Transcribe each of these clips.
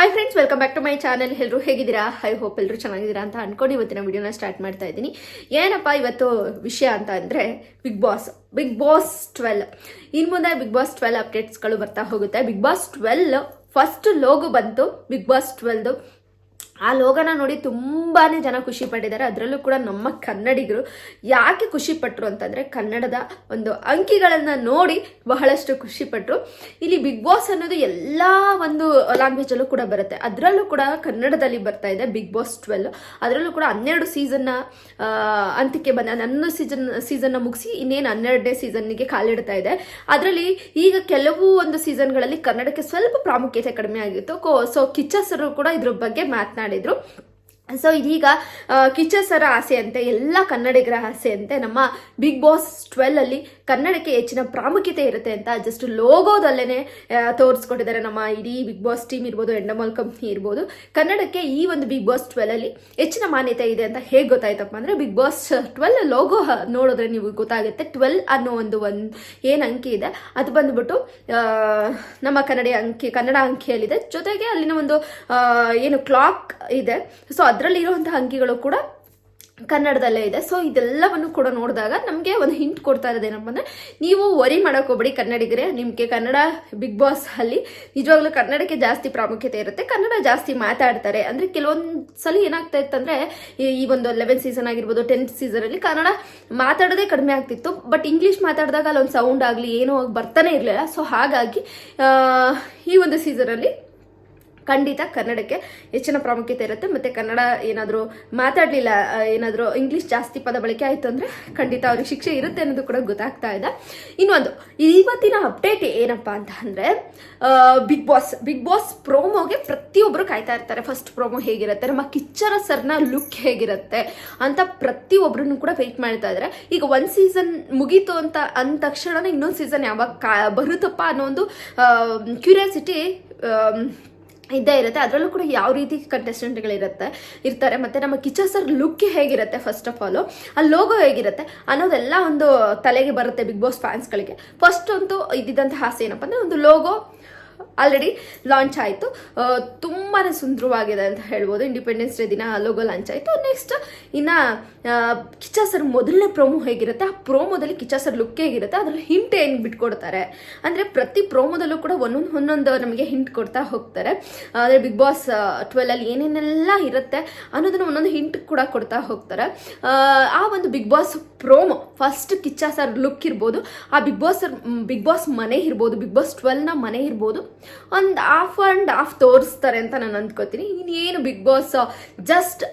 Hi friends welcome back to my channel ಎಲ್ಲರೂ ಹೇಗಿದ್ದೀರಾ? I hope ಎಲ್ಲರೂ ಚೆನ್ನಾಗಿದ್ದೀರಾ ಅಂತ ಅನ್ಕೊಂಡು ಇವತ್ತಿನ ವಿಡಿಯೋನ ಸ್ಟಾರ್ಟ್ ಮಾಡ್ತಾ ಇದ್ದೀನಿ. ಏನಪ್ಪ ಇವತ್ತು ವಿಷಯ ಅಂತ ಅಂದರೆ Bigg Boss Bigg Boss twelve ಇನ್ನು ಮುಂದೆ ಬಿಗ್ ಬಾಸ್ ಟ್ವೆಲ್ ಅಪ್ಡೇಟ್ಸ್ಗಳು ಬರ್ತಾ ಹೋಗುತ್ತೆ. Bigg Boss twelve first logo ಬಂತು. ಬಿಗ್ ಬಾಸ್ ಟ್ವೆಲ್ದು ಆ ಲೋಗನ ನೋಡಿ ತುಂಬಾ ಜನ ಖುಷಿ ಪಟ್ಟಿದ್ದಾರೆ. ಅದರಲ್ಲೂ ಕೂಡ ನಮ್ಮ ಕನ್ನಡಿಗರು ಯಾಕೆ ಖುಷಿ ಪಟ್ಟರು ಅಂತಂದರೆ ಕನ್ನಡದ ಒಂದು ಅಂಕಿಗಳನ್ನು ನೋಡಿ ಬಹಳಷ್ಟು ಖುಷಿ ಪಟ್ಟರು ಇಲ್ಲಿ ಬಿಗ್ ಬಾಸ್ ಅನ್ನೋದು ಎಲ್ಲ ಒಂದು ಲ್ಯಾಂಗ್ವೇಜಲ್ಲೂ ಕೂಡ ಬರುತ್ತೆ. ಅದರಲ್ಲೂ ಕೂಡ ಕನ್ನಡದಲ್ಲಿ ಬರ್ತಾ ಇದೆ ಬಿಗ್ ಬಾಸ್ ಟ್ವೆಲ್. ಅದರಲ್ಲೂ ಕೂಡ ಹನ್ನೆರಡು ಸೀಸನ್ನ ಅಂತ್ಯಕ್ಕೆ ಬಂದ ನನ್ನ ಸೀಸನ್ ಸೀಸನ್ನ ಮುಗಿಸಿ ಇನ್ನೇನು ಹನ್ನೆರಡನೇ ಸೀಸನ್ನಿಗೆ ಕಾಲಿಡ್ತಾ ಇದೆ. ಅದರಲ್ಲಿ ಈಗ ಕೆಲವು ಒಂದು ಸೀಸನ್ಗಳಲ್ಲಿ ಕನ್ನಡಕ್ಕೆ ಸ್ವಲ್ಪ ಪ್ರಾಮುಖ್ಯತೆ ಕಡಿಮೆ ಆಗಿತ್ತು. ಸೊ ಕಿಚ್ಚಸರು ಕೂಡ ಇದ್ರ ಬಗ್ಗೆ ಮಾತನಾಡಿದ್ರು ಸೊ ಇದೀಗ ಕಿಚ್ಚ ಸರ ಆಸೆ ಅಂತೆ ಎಲ್ಲ ಕನ್ನಡಿಗರ ಆಸೆಯಂತೆ, ನಮ್ಮ ಬಿಗ್ ಬಾಸ್ ಟ್ವೆಲ್ ಅಲ್ಲಿ ಕನ್ನಡಕ್ಕೆ ಹೆಚ್ಚಿನ ಪ್ರಾಮುಖ್ಯತೆ ಇರುತ್ತೆ ಅಂತ ಜಸ್ಟ್ ಲೋಗೋದಲ್ಲೇ ತೋರಿಸ್ಕೊಟ್ಟಿದ್ದಾರೆ. ನಮ್ಮ ಇಡೀ ಬಿಗ್ ಬಾಸ್ ಟೀಮ್ ಇರ್ಬೋದು ಎಂಡಮಾಲ್ ಕಂಪ್ನಿ ಇರ್ಬೋದು. ಕನ್ನಡಕ್ಕೆ ಈ ಒಂದು ಬಿಗ್ ಬಾಸ್ ಟ್ವೆಲ್ ಅಲ್ಲಿ ಹೆಚ್ಚಿನ ಮಾನ್ಯತೆ ಇದೆ ಅಂತ ಹೇಗೆ ಗೊತ್ತಾಯ್ತಪ್ಪ ಅಂದ್ರೆ ಬಿಗ್ ಬಾಸ್ ಟ್ವೆಲ್ ಲೋಗೋ ನೋಡಿದ್ರೆ ನೀವು ಗೊತ್ತಾಗುತ್ತೆ. ಟ್ವೆಲ್ ಅನ್ನೋ ಒಂದು ಒಂದು, ಏನು ಅಂಕಿ ಇದೆ. ಅದು ಬಂದ್ಬಿಟ್ಟು ನಮ್ಮ ಕನ್ನಡ ಅಂಕಿ, ಕನ್ನಡ ಅಂಕಿಯಲ್ಲಿದೆ. ಜೊತೆಗೆ ಅಲ್ಲಿನ ಒಂದು ಏನು ಕ್ಲಾಕ್ ಇದೆ. ಸೊ ಅದರಲ್ಲಿ ಇರುವಂತಹ ಅಂಗಿಗಳು ಕೂಡ ಕನ್ನಡದಲ್ಲೇ ಇದೆ. ಸೊ ಇದೆಲ್ಲವನ್ನು ಕೂಡ ನೋಡಿದಾಗ ನಮಗೆ ಒಂದು ಹಿಂಟ್ ಕೊಡ್ತಾ ಇರೋದು ಏನಪ್ಪ ಅಂದರೆ, ನೀವು ವರಿ ಹೋಗ್ಬೇಡಿ ಕನ್ನಡಿಗರೇ. ನಿಮಗೆ ಕನ್ನಡ ಬಿಗ್ ಬಾಸ್ ಅಲ್ಲಿ ನಿಜವಾಗ್ಲೂ ಕನ್ನಡಕ್ಕೆ ಜಾಸ್ತಿ ಪ್ರಾಮುಖ್ಯತೆ ಇರುತ್ತೆ. ಕನ್ನಡ ಜಾಸ್ತಿ ಮಾತಾಡ್ತಾರೆ. ಅಂದರೆ ಕೆಲವೊಂದು ಸಲ ಏನಾಗ್ತಾ ಇತ್ತಂದರೆ ಈ ಒಂದು ಲೆವೆನ್ ಸೀಸನ್ ಆಗಿರ್ಬೋದು ಟೆಂತ್ ಸೀಸನಲ್ಲಿ ಕನ್ನಡ ಮಾತಾಡೋದೇ ಕಡಿಮೆ ಆಗ್ತಿತ್ತು. ಬಟ್ ಇಂಗ್ಲೀಷ್ ಮಾತಾಡಿದಾಗ ಅಲ್ಲೊಂದು ಸೌಂಡ್ ಆಗಲಿ, ಏನೋ ಬರ್ತಾನೆ ಇರಲಿಲ್ಲ. ಸೊ ಹಾಗಾಗಿ ಈ ಒಂದು ಸೀಸನಲ್ಲಿ ಖಂಡಿತ ಕನ್ನಡಕ್ಕೆ ಹೆಚ್ಚಿನ ಪ್ರಾಮುಖ್ಯತೆ ಇರುತ್ತೆ. ಮತ್ತು ಕನ್ನಡ ಏನಾದರೂ ಮಾತಾಡಲಿಲ್ಲ ಏನಾದರೂ ಇಂಗ್ಲೀಷ್ ಜಾಸ್ತಿ ಪದ ಬಳಕೆ ಆಯಿತು ಅಂದರೆ ಖಂಡಿತ ಅವ್ರಿಗೆ ಶಿಕ್ಷೆ ಇರುತ್ತೆ ಅನ್ನೋದು ಕೂಡ ಗೊತ್ತಾಗ್ತಾ ಇದೆ. ಇನ್ನೊಂದು ಇವತ್ತಿನ ಅಪ್ಡೇಟ್ ಏನಪ್ಪ ಅಂತ ಅಂದರೆ ಬಿಗ್ ಬಾಸ್ ಬಿಗ್ ಬಾಸ್ ಪ್ರೋಮೋಗೆ ಪ್ರತಿಯೊಬ್ಬರು ಕಾಯ್ತಾ ಇರ್ತಾರೆ. ಫಸ್ಟ್ ಪ್ರೋಮೋ ಹೇಗಿರುತ್ತೆ, ನಮ್ಮ ಕಿಚ್ಚರ ಸರ್ನ ಲುಕ್ ಹೇಗಿರುತ್ತೆ ಅಂತ ಪ್ರತಿಯೊಬ್ಬರನ್ನು ಕೂಡ ವೆಯ್ಟ್ ಮಾಡ್ತಾ ಇದ್ದಾರೆ ಈಗ ಒಂದು ಸೀಸನ್ ಮುಗೀತು ಅಂತ ಅಂದ ತಕ್ಷಣ ಇನ್ನೊಂದು ಸೀಸನ್ ಯಾವಾಗ ಬರುತ್ತಪ್ಪ ಅನ್ನೋ ಒಂದು ಕ್ಯೂರಿಯಾಸಿಟಿ ಇದ್ದೇ ಇರುತ್ತೆ. ಅದರಲ್ಲೂ ಕೂಡ ಯಾವ ರೀತಿ ಕಂಟೆಸ್ಟೆಂಟ್ಗಳಿರುತ್ತೆ ಇರ್ತಾರೆ. ಮತ್ತು ನಮ್ಮ ಕಿಚನ್ ಸರ್ ಲುಕ್ ಹೇಗಿರುತ್ತೆ ಫಸ್ಟ್ ಆಫ್ ಆಲು ಆ ಲೋಗೋ ಹೇಗಿರುತ್ತೆ? ಅನ್ನೋದೆಲ್ಲ ಒಂದು ತಲೆಗೆ ಬರುತ್ತೆ ಬಿಗ್ ಬಾಸ್ ಫ್ಯಾನ್ಸ್ಗಳಿಗೆ ಫಸ್ಟ್ ಅಂತೂ ಇದ್ದಿದ್ದಂಥ ಆಸೆ ಏನಪ್ಪ ಅಂದರೆ ಒಂದು ಲೋಗೋ ಆಲ್ರೆಡಿ ಲಾಂಚ್ ಆಯಿತು. ತುಂಬಾ ಸುಂದರವಾಗಿದೆ ಅಂತ ಹೇಳ್ಬೋದು. ಇಂಡಿಪೆಂಡೆನ್ಸ್ ಡೇ ದಿನ ಲೋಗೋ ಲಾಂಚ್ ಆಯಿತು. ನೆಕ್ಸ್ಟ್ ಇನ್ನು ಕಿಚ್ಚ ಸರ್ ಮೊದಲನೇ ಪ್ರೋಮೋ ಹೇಗಿರುತ್ತೆ? ಆ ಪ್ರೋಮೋದಲ್ಲಿ ಕಿಚ್ಚ ಲುಕ್ ಹೇಗಿರುತ್ತೆ? ಅದರಲ್ಲಿ ಹಿಂಟ್ ಏನು ಬಿಟ್ಕೊಡ್ತಾರೆ? ಅಂದರೆ ಪ್ರತಿ ಪ್ರೋಮೋದಲ್ಲೂ ಕೂಡ ಒಂದೊಂದು ಒಂದೊಂದು ನಮಗೆ ಹಿಂಟ್ ಕೊಡ್ತಾ ಹೋಗ್ತಾರೆ. ಅಂದರೆ ಬಿಗ್ ಬಾಸ್ ಟ್ವೆಲಲ್ಲಿ ಏನೇನೆಲ್ಲ ಇರುತ್ತೆ ಅನ್ನೋದನ್ನು ಒಂದೊಂದು ಹಿಂಟ್ ಕೂಡ ಕೊಡ್ತಾ ಹೋಗ್ತಾರೆ. ಆ, ಒಂದು Bigg Boss promo first Kichcha sir look ಇರ್ಬೋದು. ಆ ಬಿಗ್ ಬಾಸ್ ಬಿಗ್ ಬಾಸ್ ಮನೆ ಇರ್ಬೋದು. ಬಿಗ್ ಬಾಸ್ ಟ್ವೆಲ್ನ ಮನೆ ಇರ್ಬೋದು. ಒಂದು ಆಫ್ ಆ್ಯಂಡ್ ಆಫ್ ತೋರಿಸ್ತಾರೆ ಅಂತ ನಾನು ಅಂದ್ಕೋತೀನಿ. ಇನ್ನೇನು Bigg Boss just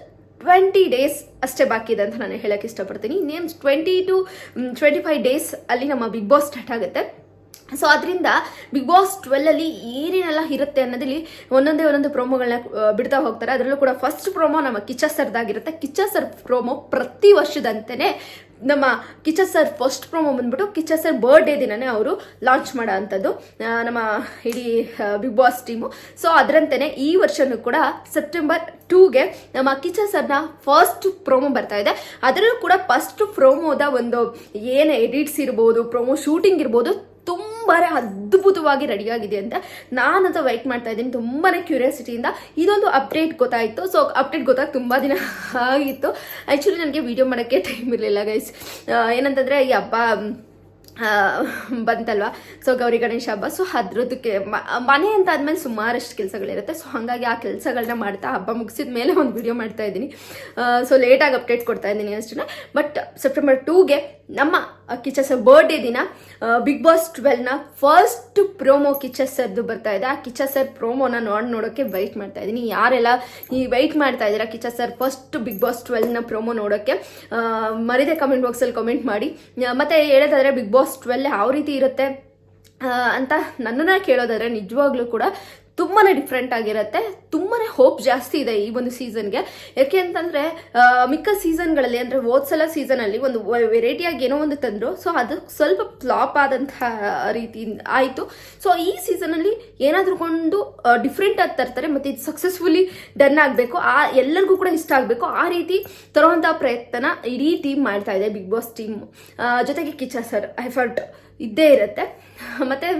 twenty days ಅಷ್ಟೇ ಬಾಕಿ ಇದೆ ಅಂತ ನಾನು ಹೇಳಕ್ಕೆ ಇಷ್ಟಪಡ್ತೀನಿ. ಇನ್ನೇನು twenty two twenty five days ಅಲ್ಲಿ ನಮ್ಮ ಬಿಗ್ ಬಾಸ್ ಸ್ಟಾರ್ಟ್ ಆಗುತ್ತೆ. ಸೊ ಅದರಿಂದ ಬಿಗ್ ಬಾಸ್ ಟ್ವೆಲ್ಲಲ್ಲಿ ಏನೇನೆಲ್ಲ ಇರುತ್ತೆ ಅನ್ನೋದಲ್ಲಿ ಒಂದೊಂದೇ ಒಂದೊಂದು ಪ್ರೋಮೋಗಳನ್ನ ಬಿಡ್ತಾ ಹೋಗ್ತಾರೆ. ಅದರಲ್ಲೂ ಕೂಡ ಫಸ್ಟ್ ಪ್ರೋಮೋ ನಮ್ಮ ಕಿಚ್ಚ ಸರ್ದಾಗಿರುತ್ತೆ ಕಿಚ್ಚ ಸರ್ ಪ್ರೋಮೋ ಪ್ರತಿ ವರ್ಷದಂತೆಯೇ ನಮ್ಮ ಕಿಚ್ಚ ಸರ್ ಫಸ್ಟ್ ಪ್ರೋಮೋ ಬಂದ್ಬಿಟ್ಟು ಕಿಚ್ಚ ಸರ್ ಬರ್ಡೇ ದಿನನೇ ಅವರು ಲಾಂಚ್ ಮಾಡೋ ಅಂಥದ್ದು ನಮ್ಮ ಇಡೀ ಬಿಗ್ ಬಾಸ್ ಟೀಮು ಸೊ ಅದರಂತೆಯೇ ಈ ವರ್ಷನೂ ಕೂಡ ಸೆಪ್ಟೆಂಬರ್ ಟೂಗೆ ನಮ್ಮ ಕಿಚ್ಚ ಸರ್ನ ಫಸ್ಟ್ ಪ್ರೋಮೋ ಬರ್ತಾ ಇದೆ. ಅದರಲ್ಲೂ ಕೂಡ ಫಸ್ಟ್ ಪ್ರೋಮೋದ ಒಂದು ಏನು ಎಡಿಟ್ಸ್ ಇರ್ಬೋದು ಪ್ರೋಮೋ ಶೂಟಿಂಗ್ ಇರ್ಬೋದು ತುಂಬಾ ಅದ್ಭುತವಾಗಿ ರೆಡಿಯಾಗಿದೆ ಅಂತ ನಾನಂತ ವೈಟ್ ಮಾಡ್ತಾ ಇದ್ದೀನಿ. ತುಂಬಾ ಕ್ಯೂರಿಯಾಸಿಟಿಯಿಂದ ಇದೊಂದು ಅಪ್ಡೇಟ್ ಗೊತ್ತಾಯಿತು. ಸೊ ಅಪ್ಡೇಟ್ ಗೊತ್ತಾಗಿ ತುಂಬ ದಿನ ಆಗಿತ್ತು. ಆ್ಯಕ್ಚುಲಿ ನನಗೆ ವಿಡಿಯೋ ಮಾಡೋಕ್ಕೆ ಟೈಮ್ ಇರಲಿಲ್ಲ ಗೈಸ್ ಏನಂತಂದರೆ ಈ ಹಬ್ಬ ಬಂತಲ್ವಾ? ಸೊ ಗೌರಿ ಗಣೇಶ ಹಬ್ಬ. ಸೊ ಅದ್ರದಕ್ಕೆ ಮನೆ ಅಂತ ಆದ್ಮೇಲೆ ಸುಮಾರಷ್ಟು ಕೆಲಸಗಳಿರುತ್ತೆ. ಸೊ ಹಾಗಾಗಿ ಆ ಕೆಲಸಗಳನ್ನ ಮಾಡ್ತಾ ಹಬ್ಬ ಮುಗಿಸಿದ ಮೇಲೆ ಒಂದು ವಿಡಿಯೋ ಮಾಡ್ತಾ ಇದ್ದೀನಿ. ಸೊ ಲೇಟಾಗಿ ಅಪ್ಡೇಟ್ ಕೊಡ್ತಾ ಇದ್ದೀನಿ ಅಷ್ಟನ್ನ. ಬಟ್ ಸೆಪ್ಟೆಂಬರ್ ಟೂಗೆ ನಮ್ಮ ಕಿಚ್ಚ ಸರ್ ಬರ್ಡೇ ದಿನ ಬಿಗ್ ಬಾಸ್ ಟ್ವೆಲ್ನ ಫಸ್ಟ್ ಪ್ರೋಮೋ ಕಿಚ್ಚ ಸರ್ದು ಬರ್ತಾ ಇದೆ. ಆ ಕಿಚ್ಚ ಸರ್ ಪ್ರೋಮೋನ ನೋಡಿ ನೋಡೋಕ್ಕೆ ವೈಟ್ ಮಾಡ್ತಾ ಇದ್ದೀನಿ ಯಾರೆಲ್ಲ ಈ ವೈಟ್ ಮಾಡ್ತಾ ಇದ್ದೀರಾ Kichcha sir first Bigg Boss ಟ್ವೆಲ್ನ promo ನೋಡೋಕ್ಕೆ ಮರಿದೆ ಕಮೆಂಟ್ ಬಾಕ್ಸಲ್ಲಿ ಕಮೆಂಟ್ ಮಾಡಿ. ಮತ್ತೆ ಹೇಳೋದಾದ್ರೆ ಬಿಗ್ ಬಾಸ್ ಟ್ವೆಲ್ ಯಾವ ರೀತಿ ಇರುತ್ತೆ. ಅಂತ ನನ್ನನ್ನ ಕೇಳೋದಾದ್ರೆ ನಿಜವಾಗ್ಲೂ ಕೂಡ ತುಂಬಾ ಡಿಫ್ರೆಂಟ್ ಆಗಿರುತ್ತೆ. ತುಂಬಾ ಹೋಪ್ ಜಾಸ್ತಿ ಇದೆ ಈ ಒಂದು ಸೀಸನ್ಗೆ ಯಾಕೆ ಅಂತಂದರೆ ಮಿಕ್ಕ ಸೀಸನ್ಗಳಲ್ಲಿ ಅಂದರೆ ಸಲ ಸೀಸನಲ್ಲಿ ಒಂದು ವೆರೈಟಿಯಾಗಿ ಏನೋ ಒಂದು ತಂದರು. ಸೊ ಅದು ಸ್ವಲ್ಪ ಫ್ಲಾಪ್ ಆದಂತಹ ರೀತಿ ಆಯಿತು. ಸೊ ಈ ಸೀಸನಲ್ಲಿ ಏನಾದರೂ ಕೊಂಡು ಡಿಫ್ರೆಂಟ್ ಆಗಿ ತರ್ತಾರೆ ಮತ್ತು ಇದು ಸಕ್ಸಸ್ಫುಲಿ ಡನ್ ಆಗಬೇಕು. ಆ, ಎಲ್ಲರಿಗೂ ಕೂಡ ಇಷ್ಟ ಆಗಬೇಕು. ಆ ರೀತಿ ತರುವಂಥ ಪ್ರಯತ್ನ ಇಡೀ ಟೀಮ್ ಮಾಡ್ತಾ ಇದೆ ಬಿಗ್ ಬಾಸ್ ಟೀಮ್ ಜೊತೆಗೆ ಕಿಚ್ಚ ಸರ್ ಎಫರ್ಟ್ ಇದ್ದೇ ಇರುತ್ತೆ. ಮತ್ತು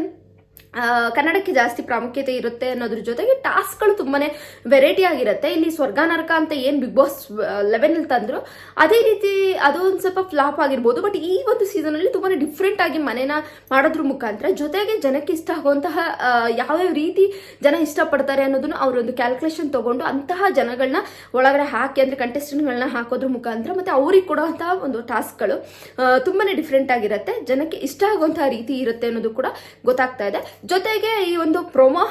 ಕನ್ನಡಕ್ಕೆ ಜಾಸ್ತಿ ಪ್ರಾಮುಖ್ಯತೆ ಇರುತ್ತೆ ಅನ್ನೋದ್ರ ಜೊತೆಗೆ ಟಾಸ್ಕ್ಗಳು ತುಂಬಾನೇ ವೆರೈಟಿ ಆಗಿರುತ್ತೆ. ಇಲ್ಲಿ ಸ್ವರ್ಗ ನರಕ ಅಂತ ಏನು ಬಿಗ್ ಬಾಸ್ ಲೆವೆನಲ್ಲಿ ತಂದ್ರು, ಅದೇ ರೀತಿ ಅದು ಸ್ವಲ್ಪ ಫ್ಲಾಪ್ ಆಗಿರ್ಬೋದು. ಬಟ್ ಈ ಒಂದು ಸೀಸನಲ್ಲಿ ತುಂಬಾನೇ ಡಿಫ್ರೆಂಟ್ ಆಗಿ ಮನೇನ ಮಾಡೋದ್ರ ಮುಖಾಂತರ ಜೊತೆಗೆ ಜನಕ್ಕೆ ಇಷ್ಟ ಆಗುವಂತಹ ಯಾವ್ಯಾವ ರೀತಿ ಜನ ಇಷ್ಟಪಡ್ತಾರೆ ಅನ್ನೋದನ್ನ ಅವರೊಂದು ಕ್ಯಾಲ್ಕುಲೇಷನ್ ತಗೊಂಡು ಅಂತಹ ಜನಗಳನ್ನ ಒಳಗಡೆ ಹಾಕಿ, ಅಂದ್ರೆ ಕಂಟೆಸ್ಟೆಂಟ್ಗಳನ್ನ ಹಾಕೋದ್ರ ಮುಖಾಂತರ ಮತ್ತೆ ಅವ್ರಿಗೆ ಕೊಡುವಂತಹ ಒಂದು ಟಾಸ್ಕ್ಗಳು ತುಂಬಾನೇ ಡಿಫ್ರೆಂಟ್ ಆಗಿರುತ್ತೆ. ಜನಕ್ಕೆ ಇಷ್ಟ ಆಗುವಂತಹ ರೀತಿ ಇರುತ್ತೆ ಅನ್ನೋದು ಕೂಡ ಗೊತ್ತಾಗ್ತಾ ಇದೆ. ಜೊತೆಗೆ ಈ ಒಂದು ಪ್ರೊಮೋ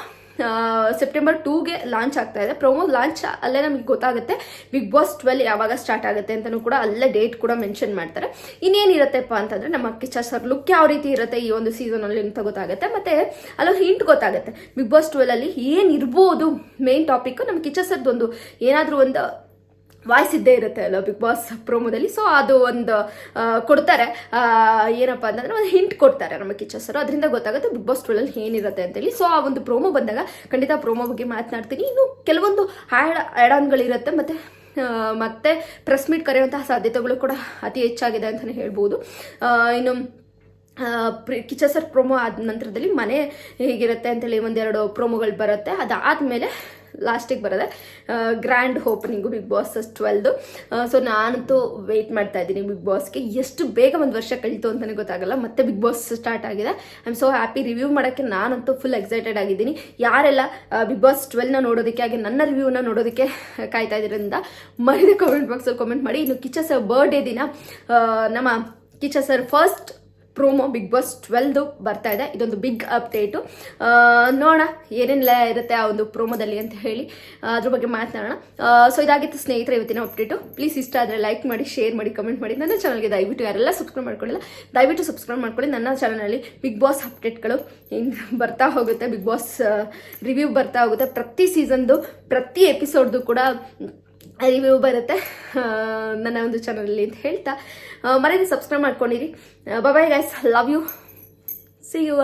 ಸೆಪ್ಟೆಂಬರ್ ಟೂಗೆ ಲಾಂಚ್ ಆಗ್ತಾ ಇದೆ. ಪ್ರೊಮೋ ಲಾಂಚ್ ಅಲ್ಲೇ ನಮಗೆ ಗೊತ್ತಾಗುತ್ತೆ ಬಿಗ್ ಬಾಸ್ ಟ್ವೆಲ್ ಯಾವಾಗ ಸ್ಟಾರ್ಟ್ ಆಗುತ್ತೆ ಅಂತಲೂ ಕೂಡ ಅಲ್ಲೇ ಡೇಟ್ ಕೂಡ ಮೆನ್ಷನ್ ಮಾಡ್ತಾರೆ. ಇನ್ನೇನಿರುತ್ತೆಪ್ಪ ಅಂತಂದ್ರೆ ನಮ್ಮ ಕಿಚ್ಚ ಸರ್ ಲುಕ್ ಯಾವ ರೀತಿ ಇರುತ್ತೆ ಈ ಒಂದು ಸೀಸನಲ್ಲಿ ಅಂತ ಗೊತ್ತಾಗುತ್ತೆ. ಮತ್ತೆ ಅಲ್ಲೊಂದು ಹಿಂಟ್ ಗೊತ್ತಾಗುತ್ತೆ. ಬಿಗ್ ಬಾಸ್ ಟ್ವೆಲ್ ಅಲ್ಲಿ ಏನಿರ್ಬೋದು ಮೇನ್ ಟಾಪಿಕ್ ನಮ್ಮ ಕಿಚ್ಚ ಸರ್ದೊಂದು ಏನಾದರೂ ಒಂದು ವಾಯ್ಸ್ ಇದ್ದೇ ಇರುತ್ತೆ ಅಲ್ಲ ಬಿಗ್ ಬಾಸ್ ಪ್ರೋಮೋದಲ್ಲಿ ಸೊ ಅದು ಒಂದು ಕೊಡ್ತಾರೆ. ಏನಪ್ಪ ಅಂತಂದ್ರೆ ಒಂದು ಹಿಂಟ್ ಕೊಡ್ತಾರೆ ನಮ್ಮ ಕಿಚ್ಚ ಸರ್ ಅದರಿಂದ ಗೊತ್ತಾಗುತ್ತೆ ಬಿಗ್ ಬಾಸ್ ಟ್ವೆಲ್ ಏನಿರುತ್ತೆ ಅಂತೇಳಿ ಸೊ ಆ ಒಂದು ಪ್ರೋಮೋ ಬಂದಾಗ ಖಂಡಿತ ಪ್ರೋಮೋ ಬಗ್ಗೆ ಮಾತನಾಡ್ತೀನಿ. ಇನ್ನು ಕೆಲವೊಂದು ಹ್ಯಾಡ್ ಆ್ಯಡಾನ್ಗಳಿರುತ್ತೆ ಮತ್ತು ಮತ್ತೆ ಪ್ರೆಸ್ ಮೀಟ್ ಕರೆಯುವಂತಹ ಸಾಧ್ಯತೆಗಳು ಕೂಡ ಅತಿ ಹೆಚ್ಚಾಗಿದೆ ಅಂತಲೇ ಹೇಳ್ಬೋದು. ಇನ್ನು ಕಿಚಸರ್ ಸರ್ ಪ್ರೊಮೋ ಆದ ನಂತರದಲ್ಲಿ ಮನೆ ಹೇಗಿರುತ್ತೆ ಅಂತೇಳಿ ಒಂದೆರಡು ಪ್ರೊಮೋಗಳು ಬರುತ್ತೆ. ಅದಾದಮೇಲೆ ಲಾಸ್ಟಿಗೆ ಬರೋದೆ. ಗ್ರ್ಯಾಂಡ್ ಓಪನಿಂಗು ಬಿಗ್ ಬಾಸ್ ಟ್ವೆಲ್ದು ಸೊ ನಾನಂತೂ ವೆಯ್ಟ್ ಮಾಡ್ತಾ ಇದ್ದೀನಿ ಬಿಗ್ ಬಾಸ್ಗೆ ಎಷ್ಟು ಬೇಗ ಒಂದು ವರ್ಷ ಕಳೀತು ಅಂತಲೇ ಗೊತ್ತಾಗಲ್ಲ, ಮತ್ತೆ ಬಿಗ್ ಬಾಸ್ ಸ್ಟಾರ್ಟ್ ಆಗಿದೆ. I am so happy review ಮಾಡೋಕ್ಕೆ ನಾನಂತೂ ಫುಲ್ ಎಕ್ಸೈಟೆಡ್ ಆಗಿದ್ದೀನಿ. ಯಾರೆಲ್ಲ ಬಿಗ್ ಬಾಸ್ ಟ್ವೆಲ್ನ ನೋಡೋದಕ್ಕೆ, ಹಾಗೆ ನನ್ನ ರಿವ್ಯೂನ ನೋಡೋದಕ್ಕೆ ಕಾಯ್ತಾ ಇದ್ರಿಂದ ಮರಿದ ಕಮೆಂಟ್ ಬಾಕ್ಸಲ್ಲಿ ಕಮೆಂಟ್ ಮಾಡಿ. ಇನ್ನು ಕಿಚ್ಚ ಸರ್ ಬರ್ಡೇ ದಿನ ನಮ್ಮ Kichcha sir first promo Bigg Boss ಟ್ವೆಲ್ದು ಬರ್ತಾ ಇದೆ. ಇದೊಂದು ಬಿಗ್ ಅಪ್ಡೇಟು ನೋಡೋಣ ಏನೇನೆಲ್ಲ ಇರುತ್ತೆ ಆ ಒಂದು ಪ್ರೋಮೋದಲ್ಲಿ ಅಂತ ಹೇಳಿ. ಅದ್ರ ಬಗ್ಗೆ ಮಾತನಾಡೋಣ. ಸೊ ಇದಾಗಿತ್ತು ಸ್ನೇಹಿತರೆ, ಇವತ್ತಿನ ಅಪ್ಡೇಟು ಪ್ಲೀಸ್ ಇಷ್ಟ ಆದರೆ ಲೈಕ್ ಮಾಡಿ ಶೇರ್ ಮಾಡಿ ಕಮೆಂಟ್ ಮಾಡಿ. ನನ್ನ ಚಾನಲ್ಗೆ ದಯವಿಟ್ಟು ಯಾರೆಲ್ಲ ಸಬ್ಸ್ಕ್ರೈಬ್ ಮಾಡ್ಕೊಳ್ಳಿಲ್ಲ ದಯವಿಟ್ಟು ಸಬ್ಸ್ಕ್ರೈಬ್ ಮಾಡ್ಕೊಳ್ಳಿ. ನನ್ನ ಚಾನಲಲ್ಲಿ ಬಿಗ್ ಬಾಸ್ ಅಪ್ಡೇಟ್ಗಳು ಹಿಂಗೆ ಬರ್ತಾ ಹೋಗುತ್ತೆ. ಬಿಗ್ ಬಾಸ್ ರಿವ್ಯೂ ಬರ್ತಾ ಹೋಗುತ್ತೆ. ಪ್ರತಿ ಸೀಸನ್ದು ಪ್ರತಿ ಎಪಿಸೋಡ್ದು ಕೂಡ ರಿವ್ಯೂ ಬರುತ್ತೆ. ನನ್ನ ಒಂದು ಚಾನಲಲ್ಲಿ ಅಂತ ಹೇಳ್ತಾ. ಮನೇಲಿ subscribe ಮಾಡ್ಕೊಂಡಿರಿ. Bye guys love you see you